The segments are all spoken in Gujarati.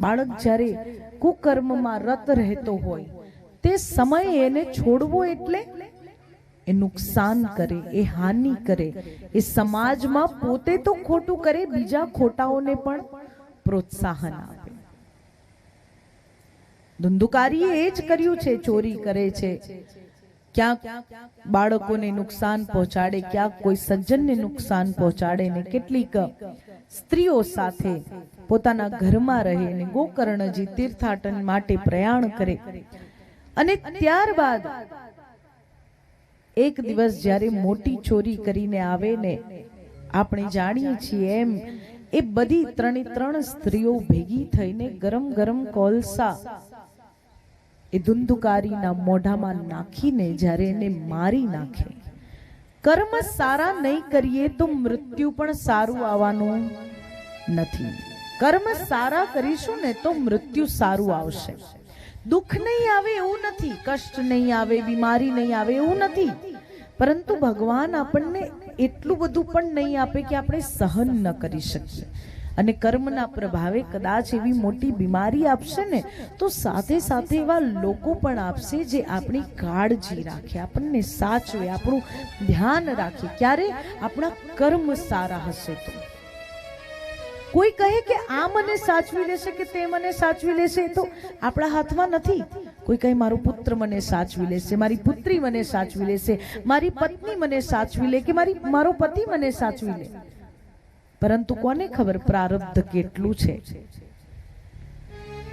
બાળક જ્યારે કુકર્મમાં રત રહેતો હોય, તે સમયે એને છોડવો એટલે એ નુકસાન કરે, એ હાનિ કરે. એ સમાજમાં પોતે તો ખોટું કરે, બીજા ખોટાઓને પણ પ્રોત્સાહન આપે. ધુંધુકારીએ એ જ કર્યું છે, ચોરી કરે છે. ક્યાંક બાળકોને નુકસાન પહોંચાડે, ક્યાંક કોઈ સજ્જનને નુકસાન પહોંચાડે ને કેટલીક સ્ત્રીઓ સાથે પોતાના ઘરમાં રહે ને ગોકર્ણજી તીર્થાટન માટે પ્રયાણ કરે. અને ત્યારબાદ એક દિવસ જ્યારે મોટી ચોરી કરીને આવે ને આપણે જાણીએ છીએ એમ, એ બધી ત્રણે ત્રણ સ્ત્રીઓ ભેગી થઈને ગરમ ગરમ કોલસા એ ધુંધુકારીના મોઢામાં નાખીને જ્યારે એને મારી નાખે. કર્મ સારા નહીં કરીએ તો મૃત્યુ પણ સારું આવવાનું નથી. કર્મ સારા કરીશું ને તો મૃત્યુ સારું આવશે. દુઃખ નહીં આવે એવું નથી, કષ્ટ નહીં આવે, બીમારી નહીં આવે એવું નથી. પરંતુ ભગવાન આપણને એટલું બધું પણ નહીં આપે કે આપણે સહન ન કરી શકીએ. અને કર્મના પ્રભાવે કદાચ એવી મોટી બીમારી આપશે ને, તો સાથે સાથે એવા લોકો પણ આપશે જે આપણી કાળજી રાખે, આપણને સાચવે, આપણું ધ્યાન રાખે. ક્યારે? આપણા કર્મ સારા હશે તો. કોઈ કહે કે આ મને સાચવી લેશે કે તે મને સાચવી લેશે, તો આપણા હાથમાં નથી. કોઈ કહે, મારો પુત્ર મને સાચવી લેશે, મારી પુત્રી મને સાચવી લેશે, મારી પત્ની મને સાચવી લે કે મારી, મારો પતિ મને સાચવી લે. પરંતુ કોને ખબર પ્રારબ્ધ કેટલું છે?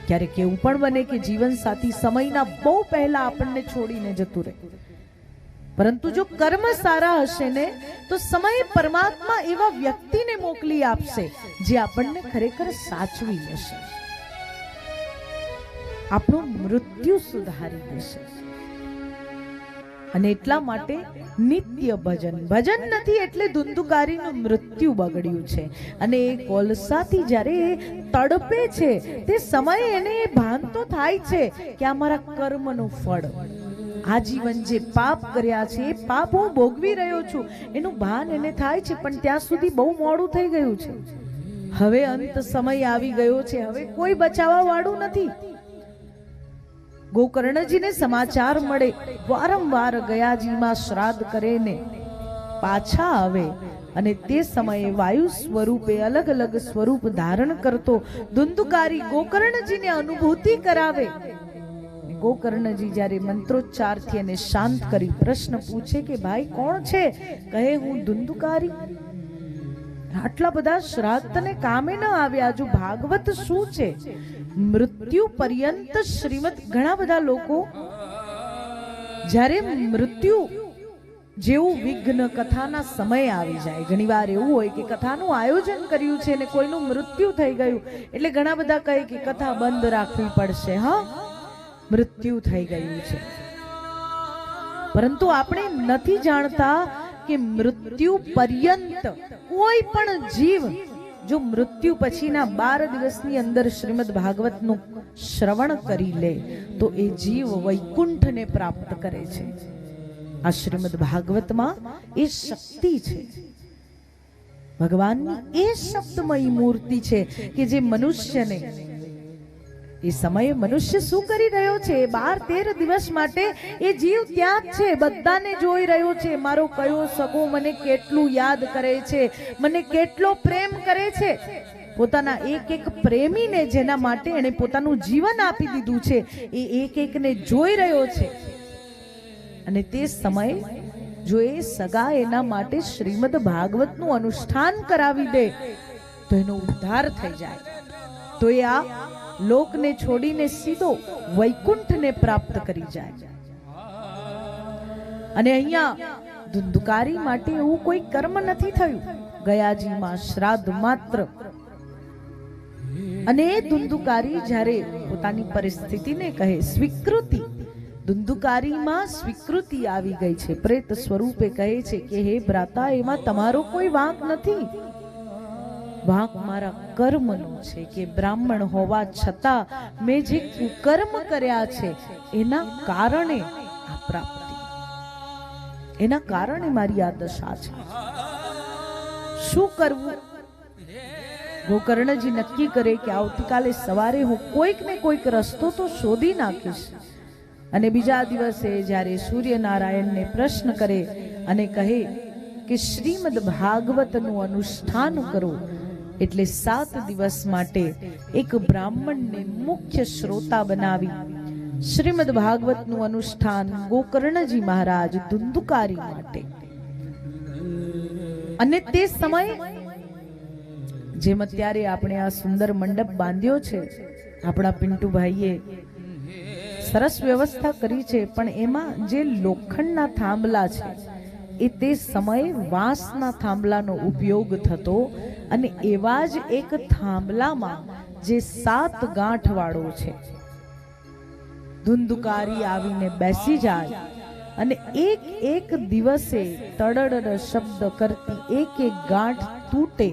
ક્યારેક એવું પણ બને કે જીવન સાથી સમયના બહુ પહેલા આપણને છોડીને જતું રહે. પરંતુ જો કર્મ સારા હશે ને, તો સમય પરમાત્મા એવા વ્યક્તિને મોકલી આપશે જે આપણને ખરેખર સાચવી લેશે. આપણું મૃત્યુ સુધારી દેશે. અને એટલા માટે નિત્ય ભજન. ભજન નથી એટલે ધુંધુકારીનું મૃત્યુ બગડ્યું છે. અને એ કોલસાથી જ્યારે તડપે છે, તે સમયે એને ભાન તો થાય છે કે આ મારા કર્મનું ફળ. આજીવન જે પાપ કર્યા છે, એ પાપ હું ભોગવી રહ્યો છું. એનું ભાન એને થાય છે, પણ ત્યાં સુધી બહુ મોડું થઈ ગયું છે. હવે અંત સમય આવી ગયો છે. હવે કોઈ બચાવવા વાળું નથી. ગોકર્ણજીને સમાચાર મળે. વારંવાર ગયાજીમાં શ્રાદ્ધ કરે ને પાછા આવે અને તે સમયે વાયુ સ્વરૂપે અલગ અલગ સ્વરૂપ ધારણ કરતો ધુંધુકારી ગોકર્ણજીને અનુભૂતિ કરાવે. ગોકર્ણજી જ્યારે મંત્રોચ્ચારથી એને શાંત કરી પ્રશ્ન પૂછે કે, ભાઈ, કોણ છે? કહે, હું ધુંધુકારી. આટલા બધા શ્રાદ્ધ ને કામે ન આવ્યા. હજુ ભાગવત શું છે? મૃત્યુ પર્યંત શ્રીમદ ઘણા બધા લોકો જ્યારે મૃત્યુ જેવું વિઘ્ન કથાના સમય આવી જાય. ઘણીવાર એવું હોય કે કથાનું આયોજન કર્યું છે ને કોઈનું મૃત્યુ થઈ ગયું. એટલે ઘણા બધા કહે કે કથા બંધ રાખવી પડશે, હા? મૃત્યુ થઈ ગયું છે. પરંતુ આપણે નથી જાણતા કે મૃત્યુ પર્યંત કોઈ પણ જીવ જો મૃત્યુ પછીના બાર દિવસની અંદર શ્રીમદ ભાગવતનું શ્રવણ કરી લે, તો એ જીવ વૈકુંઠને પ્રાપ્ત કરે છે. આ શ્રીમદ ભાગવતમાં એ શક્તિ છે. ભગવાનની એ શબ્દમય મૂર્તિ છે કે જે મનુષ્યને એ સમયે મનુષ્ય શું કરી રહ્યો છે? બાર, તેર દિવસ માટે એ જીવ ત્યાં જ છે? બધાને જોઈ રહ્યો છે. મારો કયો સગો મને કેટલું યાદ કરે છે? મને કેટલો પ્રેમ કરે છે? પોતાના એક એક પ્રેમીને જેના માટે એણે પોતાનું જીવન આપી દીધું છે, એ એક એકને જોઈ રહ્યો છે. અને તે સમયે જો એ સગા એના માટે શ્રીમદ ભાગવતનું અનુષ્ઠાન કરાવી દે, તો એનો ઉદ્ધાર થઈ જાય. તો એ આ લોકને છોડીને સીધો વૈકુંઠને પ્રાપ્ત કરી જાય. અને અહીંયા ધુંધુકારી માટે એવું કોઈ કર્મ નથી થયું. ગયાજીમાં શ્રાદ્ધ માત્ર. અને ધુંધુકારી જ્યારે પોતાની પરિસ્થિતિને કહે, સ્વીકૃતિ, ધુંધુકારીમાં સ્વીકૃતિ આવી ગઈ છે. પ્રેત સ્વરૂપે કહે છે કે, હે ભ્રાતા, એમાં તમારો કોઈ વાંક નથી. વાંક મારા કર્મનો છે કે બ્રાહ્મણ હોવા છતાં મેં જે કુકર્મ કર્યા છે, એના કારણે આ પ્રાપ્તિ. એના કારણે મારી આ દશા છે. શું કરવું? ગોકર્ણજી નક્કી કરે કે આવતીકાલે સવારે હું કોઈક ને કોઈક રસ્તો તો શોધી નાખીશ. અને બીજા દિવસે જ્યારે સૂર્યનારાયણને પ્રશ્ન કરે અને કહે કે શ્રીમદ ભાગવતનું અનુષ્ઠાન કરો એટલે સાત દિવસ માટે એક બ્રાહ્મણને મુખ્ય શ્રોતા બનાવી. શ્રીમદ ભાગવતનું અનુષ્ઠાન ગોકર્ણજી મહારાજ ધુંધુકારી માટે. અને તે સમયે જેમ અત્યારે આપણે આ સુંદર મંડપ બાંધ્યો છે, આપણા પિન્ટુભાઈએ સરસ વ્યવસ્થા કરી છે, પણ એમાં જે લોખંડના થાંભલા છે, એ તે સમયે વાંસના થાંભલાનો ઉપયોગ થતો અને એવા જ એક થાંભલામાં જે સાત ગાંઠવાળો છે. ધુંધુકારી આવીને બેસી જાય અને એક એક દિવસે તડડ શબ્દ કરતી એક એક ગાંઠ તૂટે.